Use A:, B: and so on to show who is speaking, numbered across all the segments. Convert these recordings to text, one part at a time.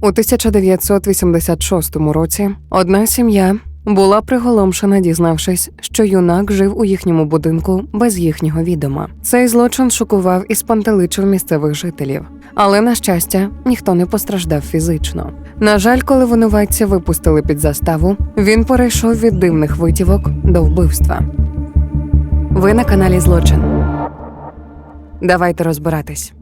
A: У 1986 році одна сім'я була приголомшена, дізнавшись, що юнак жив у їхньому будинку без їхнього відома. Цей злочин шокував і спантеличив місцевих жителів, але на щастя ніхто не постраждав фізично. На жаль, коли винуватця випустили під заставу, він перейшов від дивних витівок до вбивства. Ви на каналі Злочин. Давайте розбиратись.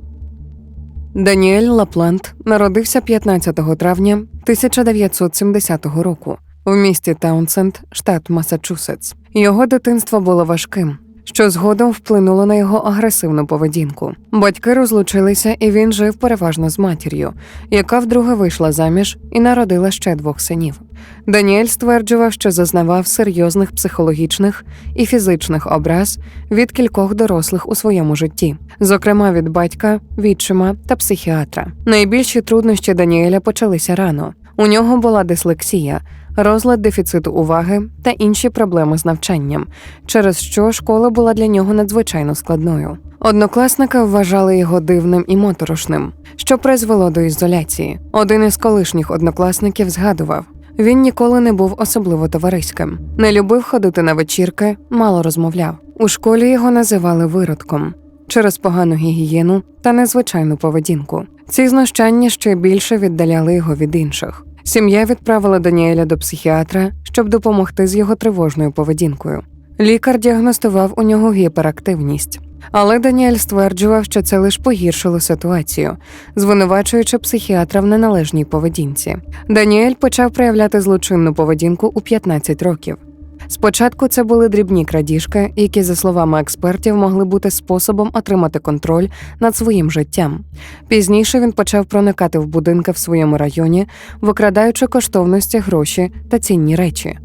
A: Даніель Лаплант народився 15 травня 1970 року в місті Таунсенд, штат Масачусетс. Його дитинство було важким, що згодом вплинуло на його агресивну поведінку. Батьки розлучилися, і він жив переважно з матір'ю, яка вдруге вийшла заміж і народила ще двох синів. Даніель стверджував, що зазнавав серйозних психологічних і фізичних образ від кількох дорослих у своєму житті, зокрема від батька, відчима та психіатра. Найбільші труднощі Даніеля почалися рано. У нього була дислексія, розлад дефіциту уваги та інші проблеми з навчанням, через що школа була для нього надзвичайно складною. Однокласники вважали його дивним і моторошним, що призвело до ізоляції. Один із колишніх однокласників згадував. Він ніколи не був особливо товариським, не любив ходити на вечірки, мало розмовляв. У школі його називали виродком через погану гігієну та незвичайну поведінку. Ці знущання ще більше віддаляли його від інших. Сім'я відправила Даніеля до психіатра, щоб допомогти з його тривожною поведінкою. Лікар діагностував у нього гіперактивність. Але Даніель стверджував, що це лише погіршило ситуацію, звинувачуючи психіатра в неналежній поведінці. Даніель почав проявляти злочинну поведінку у 15 років. Спочатку це були дрібні крадіжки, які, за словами експертів, могли бути способом отримати контроль над своїм життям. Пізніше він почав проникати в будинки в своєму районі, викрадаючи коштовності гроші та цінні речі.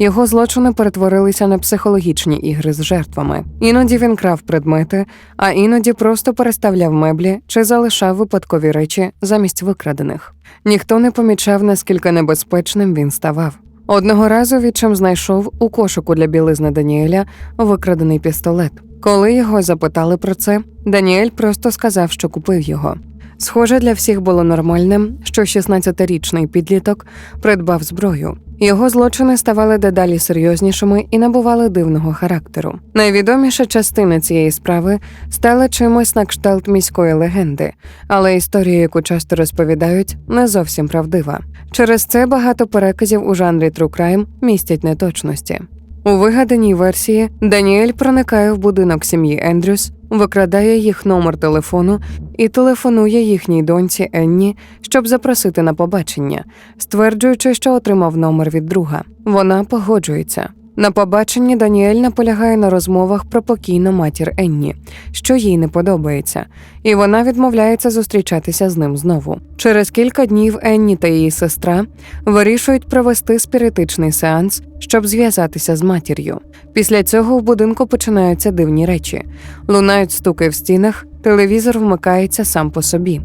A: Його злочини перетворилися на психологічні ігри з жертвами. Іноді він крав предмети, а іноді просто переставляв меблі чи залишав випадкові речі замість викрадених. Ніхто не помічав, наскільки небезпечним він ставав. Одного разу відчим знайшов у кошику для білизни Даніеля викрадений пістолет. Коли його запитали про це, Даніель просто сказав, що купив його. Схоже, для всіх було нормальним, що 16-річний підліток придбав зброю. Його злочини ставали дедалі серйознішими і набували дивного характеру. Найвідоміша частина цієї справи стала чимось на кшталт міської легенди, але історія, яку часто розповідають, не зовсім правдива. Через це багато переказів у жанрі True Crime містять неточності. У вигаданій версії Даніель проникає в будинок сім'ї Ендрюс, викрадає їх номер телефону і телефонує їхній доньці Енні, щоб запросити на побачення, стверджуючи, що отримав номер від друга. Вона погоджується. На побаченні Даніель наполягає на розмовах про покійну матір Енні, що їй не подобається, і вона відмовляється зустрічатися з ним знову. Через кілька днів Енні та її сестра вирішують провести спіритичний сеанс, щоб зв'язатися з матір'ю. Після цього в будинку починаються дивні речі: лунають стуки в стінах, телевізор вмикається сам по собі.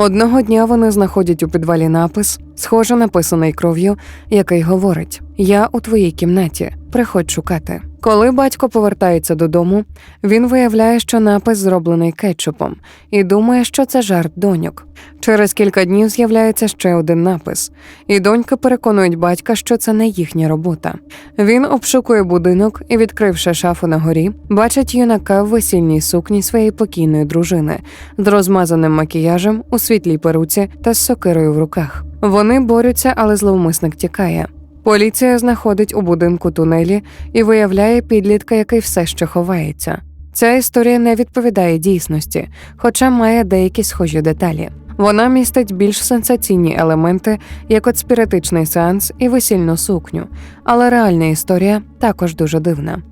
A: Одного дня вони знаходять у підвалі напис, схоже написаний кров'ю, який говорить: Я у твоїй кімнаті, приходь шукати. Коли батько повертається додому, він виявляє, що напис зроблений кетчупом, і думає, що це жарт доньок. Через кілька днів з'являється ще один напис, і доньки переконують батька, що це не їхня робота. Він обшукує будинок і, відкривши шафу на горі, бачить юнака в весільній сукні своєї покійної дружини з розмазаним макіяжем у світлій перуці та з сокирою в руках. Вони борються, але зловмисник тікає. Поліція знаходить у будинку тунелі і виявляє підлітка, який все ще ховається. Ця історія не відповідає дійсності, хоча має деякі схожі деталі. Вона містить більш сенсаційні елементи, як от спіритичний сеанс і весільну сукню, але реальна історія також дуже дивна.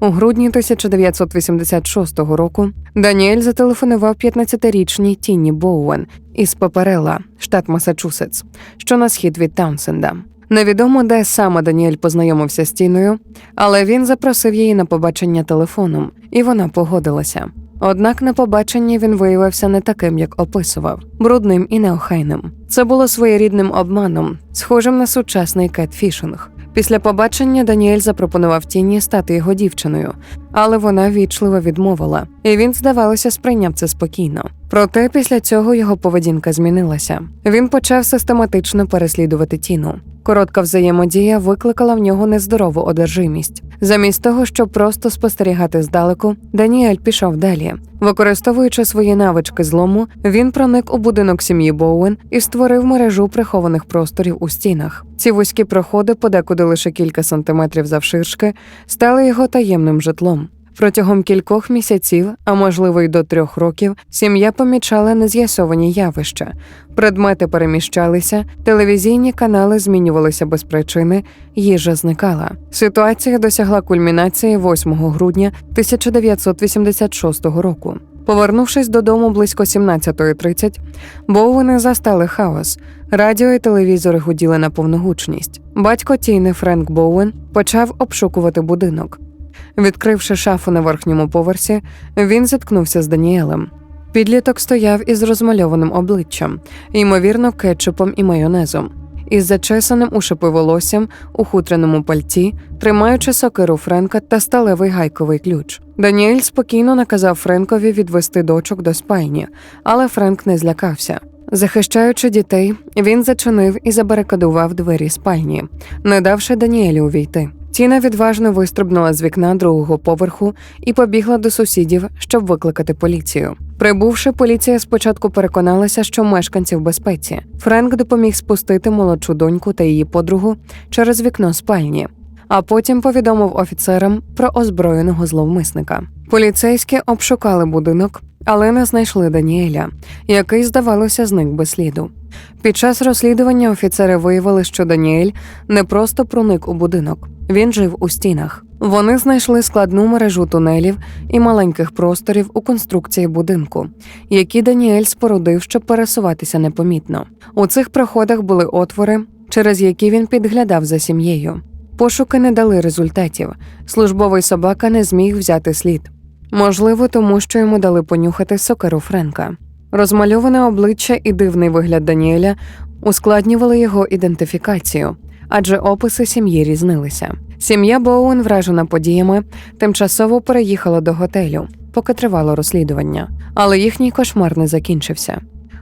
A: У грудні 1986 року Даніель зателефонував 15-річній Тіні Боуен із Паперела, штат Масачусетс, що на схід від Таунсенда. Невідомо, де саме Даніель познайомився з Тіною, але він запросив її на побачення телефоном, і вона погодилася. Однак на побаченні він виявився не таким, як описував, брудним і неохайним. Це було своєрідним обманом, схожим на сучасний кетфішинг. Після побачення Даніель запропонував Тіні стати його дівчиною, але вона вічливо відмовила, і він, здавалося, сприйняв це спокійно. Проте після цього його поведінка змінилася. Він почав систематично переслідувати тіну. Коротка взаємодія викликала в нього нездорову одержимість. Замість того, щоб просто спостерігати здалеку, Даніель пішов далі. Використовуючи свої навички злому, він проник у будинок сім'ї Боуен і створив мережу прихованих просторів у стінах. Ці вузькі проходи, подекуди лише кілька сантиметрів завширшки, стали його таємним житлом. Протягом кількох місяців, а можливо й до трьох років, сім'я помічала нез'ясовані явища. Предмети переміщалися, телевізійні канали змінювалися без причини, їжа зникала. Ситуація досягла кульмінації 8 грудня 1986 року. Повернувшись додому близько 17.30, Боуени застали хаос. Радіо і телевізори гуділи на повну гучність. Батько Тіни Френк Боуен почав обшукувати будинок. Відкривши шафу на верхньому поверсі, він зіткнувся з Даніелем. Підліток стояв із розмальованим обличчям, ймовірно, кетчупом і майонезом, із зачесаним у шипи волоссям у хутряному пальті, тримаючи сокиру Френка та сталевий гайковий ключ. Даніель спокійно наказав Френкові відвести дочок до спальні, але Френк не злякався. Захищаючи дітей, він зачинив і забарикадував двері спальні, не давши Даніелю увійти. Тіна відважно вистрибнула з вікна другого поверху і побігла до сусідів, щоб викликати поліцію. Прибувши, поліція спочатку переконалася, що мешканці в безпеці. Френк допоміг спустити молодшу доньку та її подругу через вікно спальні, а потім повідомив офіцерам про озброєного зловмисника. Поліцейські обшукали будинок, але не знайшли Даніеля, який, здавалося, зник без сліду. Під час розслідування офіцери виявили, що Даніель не просто проник у будинок, він жив у стінах. Вони знайшли складну мережу тунелів і маленьких просторів у конструкції будинку, які Даніель спорудив, щоб пересуватися непомітно. У цих проходах були отвори, через які він підглядав за сім'єю. Пошуки не дали результатів. Службовий собака не зміг взяти слід. Можливо, тому що йому дали понюхати сокеру Френка. Розмальоване обличчя і дивний вигляд Даніеля ускладнювали його ідентифікацію, адже описи сім'ї різнилися. Сім'я Боуен, вражена подіями, тимчасово переїхала до готелю, поки тривало розслідування, але їхній кошмар не закінчився.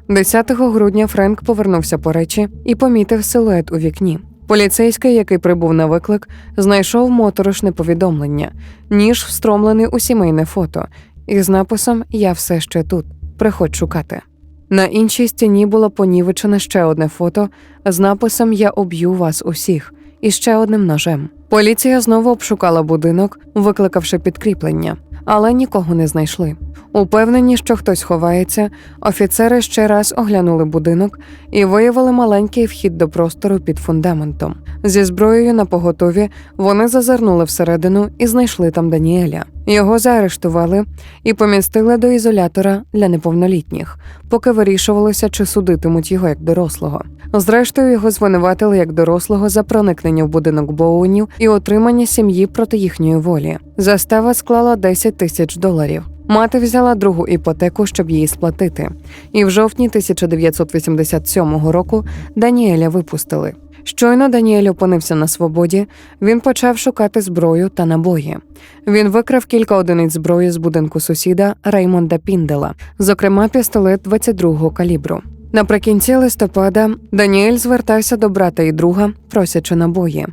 A: 10 грудня Френк повернувся по речі і помітив силует у вікні. Поліцейський, який прибув на виклик, знайшов моторошне повідомлення, ніж встромлений у сімейне фото, із написом Я все ще тут. Приходь шукати. На іншій стіні було понівечене ще одне фото з написом Я уб'ю вас усіх і ще одним ножем. Поліція знову обшукала будинок, викликавши підкріплення, але нікого не знайшли. Упевнені, що хтось ховається, офіцери ще раз оглянули будинок і виявили маленький вхід до простору під фундаментом. Зі зброєю на поготові вони зазирнули всередину і знайшли там Даніеля. Його заарештували і помістили до ізолятора для неповнолітніх, поки вирішувалося, чи судитимуть його як дорослого. Зрештою, його звинуватили як дорослого за проникнення в будинок Боуенів і отримання сім'ї проти їхньої волі. Застава склала 10 тисяч доларів. Мати взяла другу іпотеку, щоб її сплатити. І в жовтні 1987 року Даніеля випустили. Щойно Даніель опинився на свободі, він почав шукати зброю та набої. Він викрав кілька одиниць зброї з будинку сусіда Реймонда Піндела, зокрема пістолет 22-го калібру. Наприкінці листопада Даніель звертався до брата і друга, просячи набої,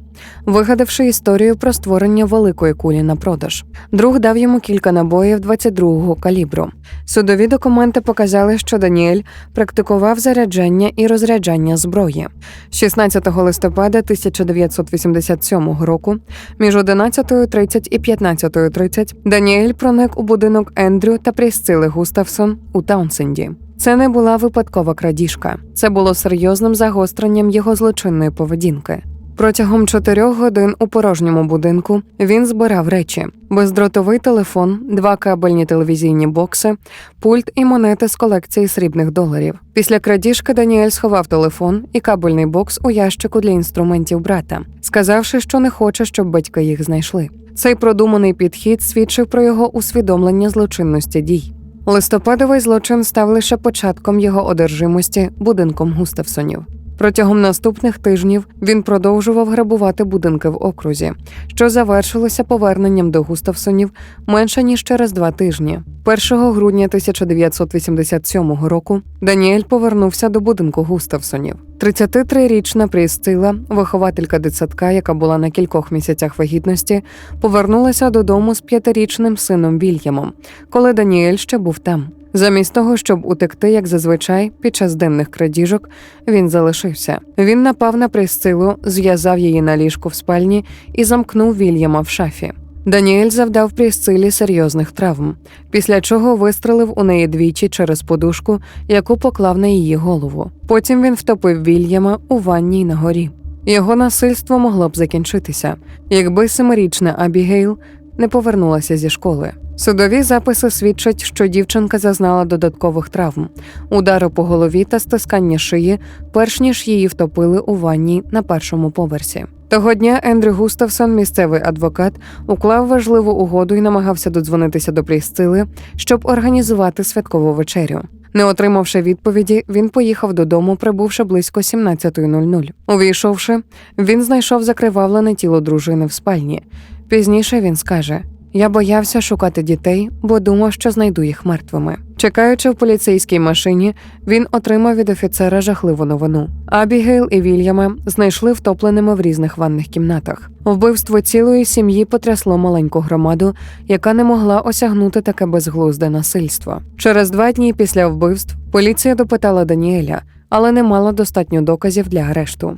A: вигадавши історію про створення великої кулі на продаж. Друг дав йому кілька набоїв 22-го калібру. Судові документи показали, що Даніель практикував заряджання і розряджання зброї. 16 листопада 1987 року між 11.30 і 15.30 Даніель проник у будинок Ендрю та Прісцили Густавсон у Таунсенді. Це не була випадкова крадіжка, це було серйозним загостренням його злочинної поведінки. Протягом чотирьох годин у порожньому будинку він збирав речі: бездротовий телефон, два кабельні телевізійні бокси, пульт і монети з колекції срібних доларів. Після крадіжки Даніель сховав телефон і кабельний бокс у ящику для інструментів брата, сказавши, що не хоче, щоб батьки їх знайшли. Цей продуманий підхід свідчив про його усвідомлення злочинності дій. Листопадовий злочин став лише початком його одержимості будинком Густавсонів. Протягом наступних тижнів він продовжував грабувати будинки в окрузі, що завершилося поверненням до Густавсонів менше ніж через два тижні. 1 грудня 1987 року Даніель повернувся до будинку Густавсонів. 33-річна Прісцила, вихователька дитсадка, яка була на кількох місяцях вагітності, повернулася додому з п'ятирічним сином Вільямом, коли Даніель ще був там. Замість того, щоб утекти, як зазвичай, під час денних крадіжок, він залишився. Він напав на Присцилу, зв'язав її на ліжку в спальні і замкнув Вільяма в шафі. Даніель завдав Прісцилі серйозних травм, після чого вистрелив у неї двічі через подушку, яку поклав на її голову. Потім він втопив Вільяма у ванні й на горі. Його насильство могло б закінчитися, якби семирічна Абігейл не повернулася зі школи. Судові записи свідчать, що дівчинка зазнала додаткових травм, удару по голові та стискання шиї, перш ніж її втопили у ванні на першому поверсі. Того дня Ендрю Густавсон, місцевий адвокат, уклав важливу угоду і намагався додзвонитися до Прісцили, щоб організувати святкову вечерю. Не отримавши відповіді, він поїхав додому, прибувши близько 17.00. Увійшовши, він знайшов закривавлене тіло дружини в спальні. Пізніше він скаже: Я боявся шукати дітей, бо думав, що знайду їх мертвими. Чекаючи в поліцейській машині, він отримав від офіцера жахливу новину. Абігейл і Вільяма знайшли втопленими в різних ванних кімнатах. Вбивство цілої сім'ї потрясло маленьку громаду, яка не могла осягнути таке безглузде насильство. Через два дні після вбивств поліція допитала Даніеля, але не мала достатньо доказів для арешту.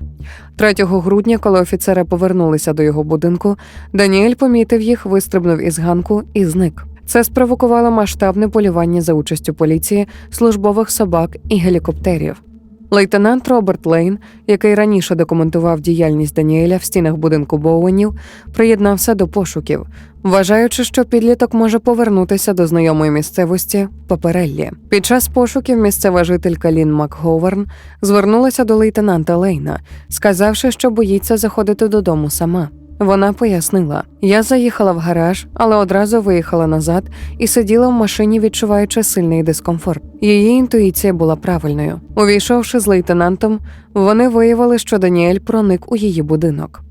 A: 3 грудня, коли офіцери повернулися до його будинку, Даніель помітив їх, вистрибнув із ганку і зник. Це спровокувало масштабне полювання за участю поліції, службових собак і гелікоптерів. Лейтенант Роберт Лейн, який раніше документував діяльність Даніеля в стінах будинку Боуенів, приєднався до пошуків, вважаючи, що підліток може повернутися до знайомої місцевості Папереллі. Під час пошуків місцева жителька Лін Макговерн звернулася до лейтенанта Лейна, сказавши, що боїться заходити додому сама. Вона пояснила: я заїхала в гараж, але одразу виїхала назад і сиділа в машині, відчуваючи сильний дискомфорт. Її інтуїція була правильною. Увійшовши з лейтенантом, вони виявили, що Даніель проник у її будинок.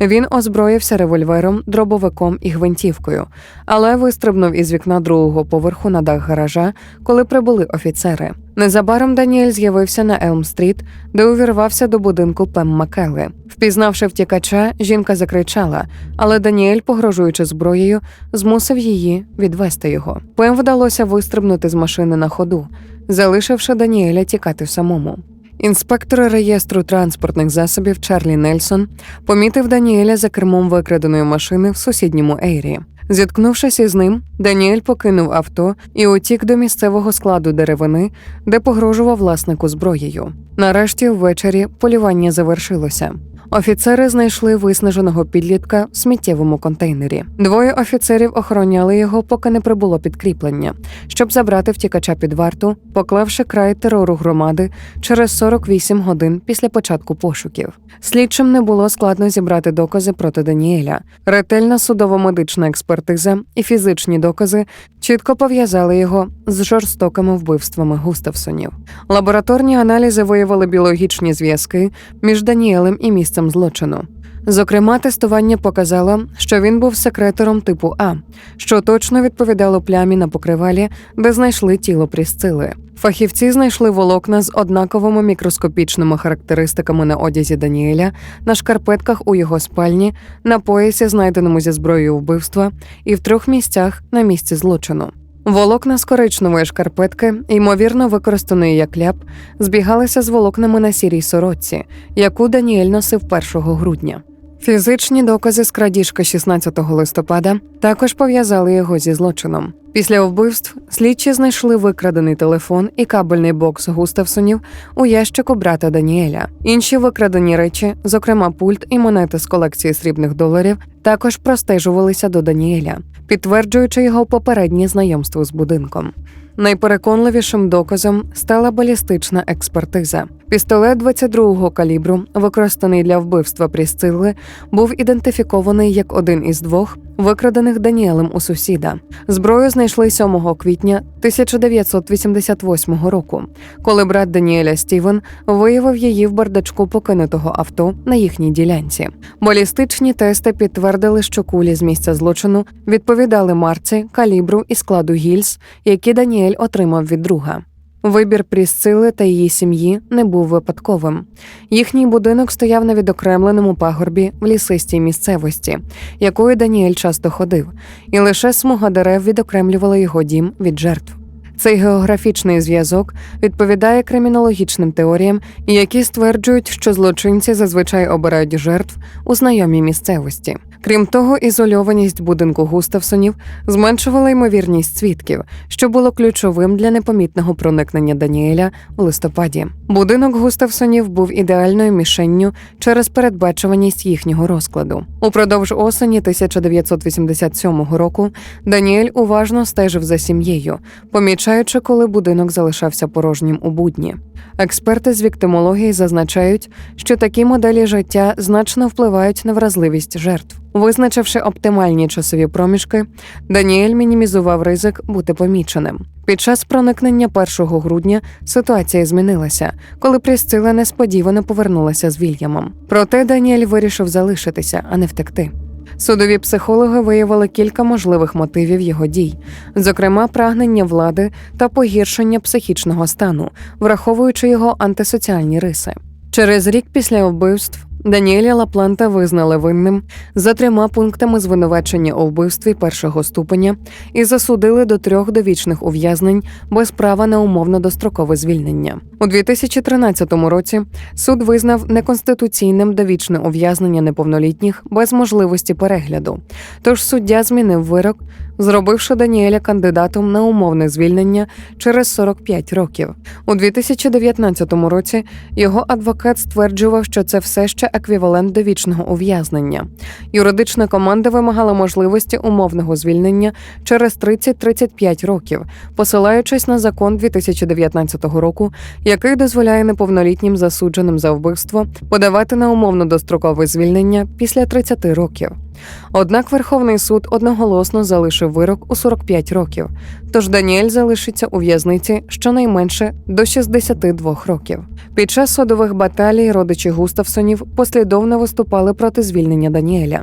A: Він озброївся револьвером, дробовиком і гвинтівкою, але вистрибнув із вікна другого поверху на дах гаража, коли прибули офіцери. Незабаром Даніель з'явився на Елм-стріт, де увірвався до будинку Пем Макели. Впізнавши втікача, жінка закричала, але Даніель, погрожуючи зброєю, змусив її відвести його. Пем вдалося вистрибнути з машини на ходу, залишивши Даніеля тікати самому. Інспектор реєстру транспортних засобів Чарлі Нельсон помітив Даніеля за кермом викраденої машини в сусідньому ейрі. Зіткнувшись із ним, Даніель покинув авто і утік до місцевого складу деревини, де погрожував власнику зброєю. Нарешті ввечері полювання завершилося. Офіцери знайшли виснаженого підлітка в сміттєвому контейнері. Двоє офіцерів охороняли його, поки не прибуло підкріплення, щоб забрати втікача під варту, поклавши край терору громади через 48 годин після початку пошуків. Слідчим не було складно зібрати докази проти Даніеля. Ретельна судово-медична експертиза і фізичні докази чітко пов'язали його з жорстокими вбивствами Густавсонів. Лабораторні аналізи виявили біологічні зв'язки між Даніелем і місцем злочину. Зокрема, тестування показало, що він був секретором типу А, що точно відповідало плямі на покривалі, де знайшли тіло Прісцили. Фахівці знайшли волокна з однаковими мікроскопічними характеристиками на одязі Даніеля, на шкарпетках у його спальні, на поясі, знайденому зі зброєю вбивства, і в трьох місцях на місці злочину. Волокна з коричневої шкарпетки, ймовірно використаної як ляп, збігалися з волокнами на сірій сорочці, яку Даніель носив 1 грудня. Фізичні докази з крадіжки 16 листопада також пов'язали його зі злочином. Після вбивств слідчі знайшли викрадений телефон і кабельний бокс Густавсонів у ящику брата Даніеля. Інші викрадені речі, зокрема пульт і монети з колекції срібних доларів, також простежувалися до Даніеля, підтверджуючи його попереднє знайомство з будинком. Найпереконливішим доказом стала балістична експертиза. Пістолет 22-го калібру, використаний для вбивства Прісцилли, був ідентифікований як один із двох, викрадених Даніелем у сусіда. Зброю знайшли 7 квітня 1988 року, коли брат Даніеля Стівен виявив її в бардачку покинутого авто на їхній ділянці. Балістичні тести підтвердили, що кулі з місця злочину відповідали марці, калібру і складу гільз, які Даніель отримав від друга. Вибір Прісцили та її сім'ї не був випадковим. Їхній будинок стояв на відокремленому пагорбі в лісистій місцевості, якою Даніель часто ходив, і лише смуга дерев відокремлювала його дім від жертв. Цей географічний зв'язок відповідає кримінологічним теоріям, які стверджують, що злочинці зазвичай обирають жертв у знайомій місцевості. Крім того, ізольованість будинку Густавсонів зменшувала ймовірність свідків, що було ключовим для непомітного проникнення Даніеля в листопаді. Будинок Густавсонів був ідеальною мішенню через передбачуваність їхнього розкладу. Упродовж осені 1987 року Даніель уважно стежив за сім'єю, помічаючи, коли будинок залишався порожнім у будні. Експерти з віктимології зазначають, що такі моделі життя значно впливають на вразливість жертв. Визначивши оптимальні часові проміжки, Даніель мінімізував ризик бути поміченим. Під час проникнення 1 грудня ситуація змінилася, коли Прісцила несподівано повернулася з Вільямом. Проте Даніель вирішив залишитися, а не втекти. Судові психологи виявили кілька можливих мотивів його дій, зокрема прагнення влади та погіршення психічного стану, враховуючи його антисоціальні риси. Через рік після вбивств Даніеля Лапланта визнали винним за трьома пунктами звинувачення у вбивстві першого ступеня і засудили до трьох довічних ув'язнень без права на умовно дострокове звільнення. У 2013 році суд визнав неконституційним довічне ув'язнення неповнолітніх без можливості перегляду. Тож суддя змінив вирок, зробивши Даніеля кандидатом на умовне звільнення через 45 років. У 2019 році його адвокат стверджував, що це все ще еквівалент довічного ув'язнення. Юридична команда вимагала можливості умовного звільнення через 30-35 років, посилаючись на закон 2019 року, який дозволяє неповнолітнім засудженим за вбивство подавати на умовно дострокове звільнення після 30 років. Однак Верховний суд одноголосно залишив вирок у 45 років, тож Даніель залишиться у в'язниці щонайменше до 62 років. Під час судових баталій родичі Густавсонів послідовно виступали проти звільнення Даніеля.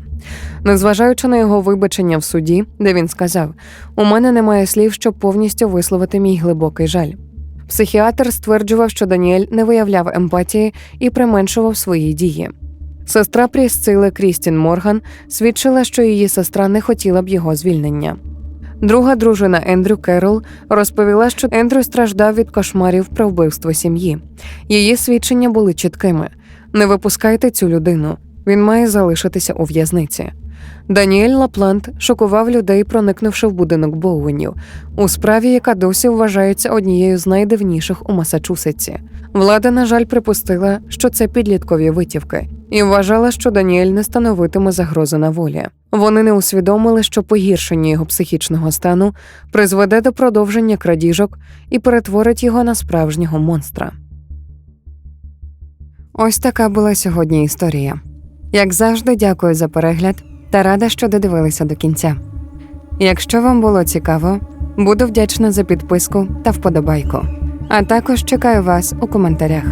A: Незважаючи на його вибачення в суді, де він сказав: У мене немає слів, щоб повністю висловити мій глибокий жаль. Психіатр стверджував, що Даніель не виявляв емпатії і применшував свої дії. Сестра Прісцили Крістін Морган свідчила, що її сестра не хотіла б його звільнення. Друга дружина Ендрю Керол розповіла, що Ендрю страждав від кошмарів про вбивство сім'ї. Її свідчення були чіткими: не випускайте цю людину, він має залишитися у в'язниці. Даніель Лаплант шокував людей, проникнувши в будинок Боуенів, у справі, яка досі вважається однією з найдивніших у Масачусетсі. Влада, на жаль, припустила, що це підліткові витівки, і вважала, що Даніель не становитиме загрози на волі. Вони не усвідомили, що погіршення його психічного стану призведе до продовження крадіжок і перетворить його на справжнього монстра. Ось така була сьогодні історія. Як завжди, дякую за перегляд та рада, що додивилися до кінця. Якщо вам було цікаво, буду вдячна за підписку та вподобайку. А також чекаю вас у коментарях.